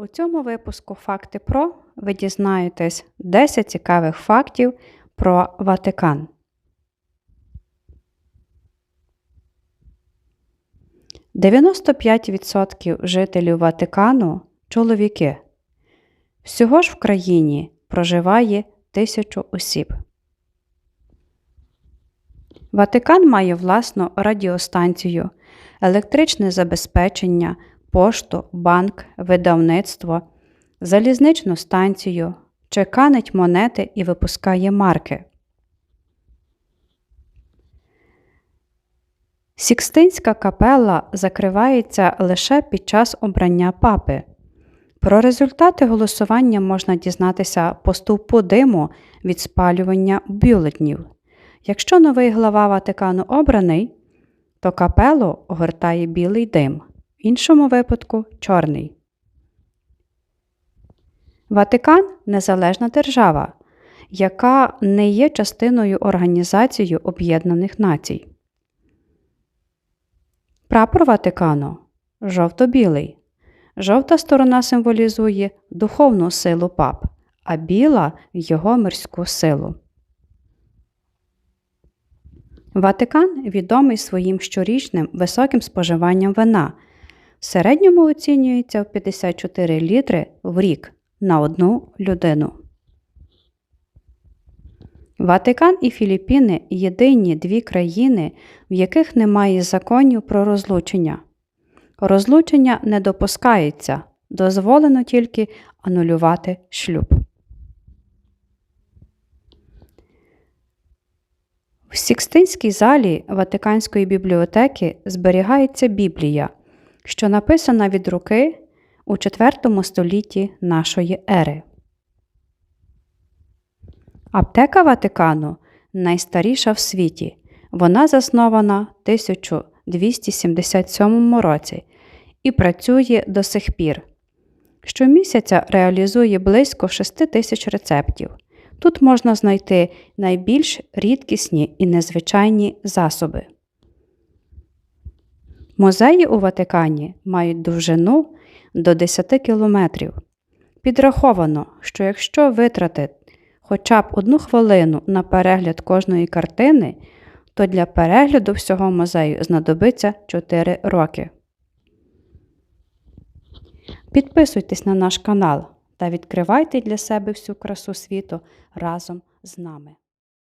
У цьому випуску Факти Про ви дізнаєтесь 10 цікавих фактів про Ватикан. «95% жителів Ватикану чоловіки. Всього ж в країні проживає тисячу осіб. Ватикан має власну радіостанцію, електричне забезпечення, пошту, банк, видавництво, залізничну станцію, чеканить монети і випускає марки. Сікстинська капела закривається лише під час обрання папи. Про результати голосування можна дізнатися по стовпу диму від спалювання бюлетнів. Якщо новий глава Ватикану обраний, то капелу огортає білий дим, в іншому випадку чорний. Ватикан незалежна держава, яка не є частиною Організації Об'єднаних Націй. Прапор Ватикану жовто-білий. Жовта сторона символізує духовну силу пап, а біла його мирську силу. Ватикан відомий своїм щорічним високим споживанням вина. В середньому оцінюється в 54 літри в рік на одну людину. Ватикан і Філіппіни єдині дві країни, в яких немає законів про розлучення. Розлучення не допускається, дозволено тільки анулювати шлюб. В Сікстинській залі Ватиканської бібліотеки зберігається Біблія, що написана від руки у IV столітті нашої ери. Аптека Ватикану найстаріша в світі. Вона заснована в 1277 році і працює до сих пір. Щомісяця реалізує близько 6 тисяч рецептів. Тут можна знайти найбільш рідкісні і незвичайні засоби. Музеї у Ватикані мають довжину до 10 кілометрів. Підраховано, що якщо витратити хоча б одну хвилину на перегляд кожної картини, то для перегляду всього музею знадобиться 4 роки. Підписуйтесь на наш канал та відкривайте для себе всю красу світу разом з нами.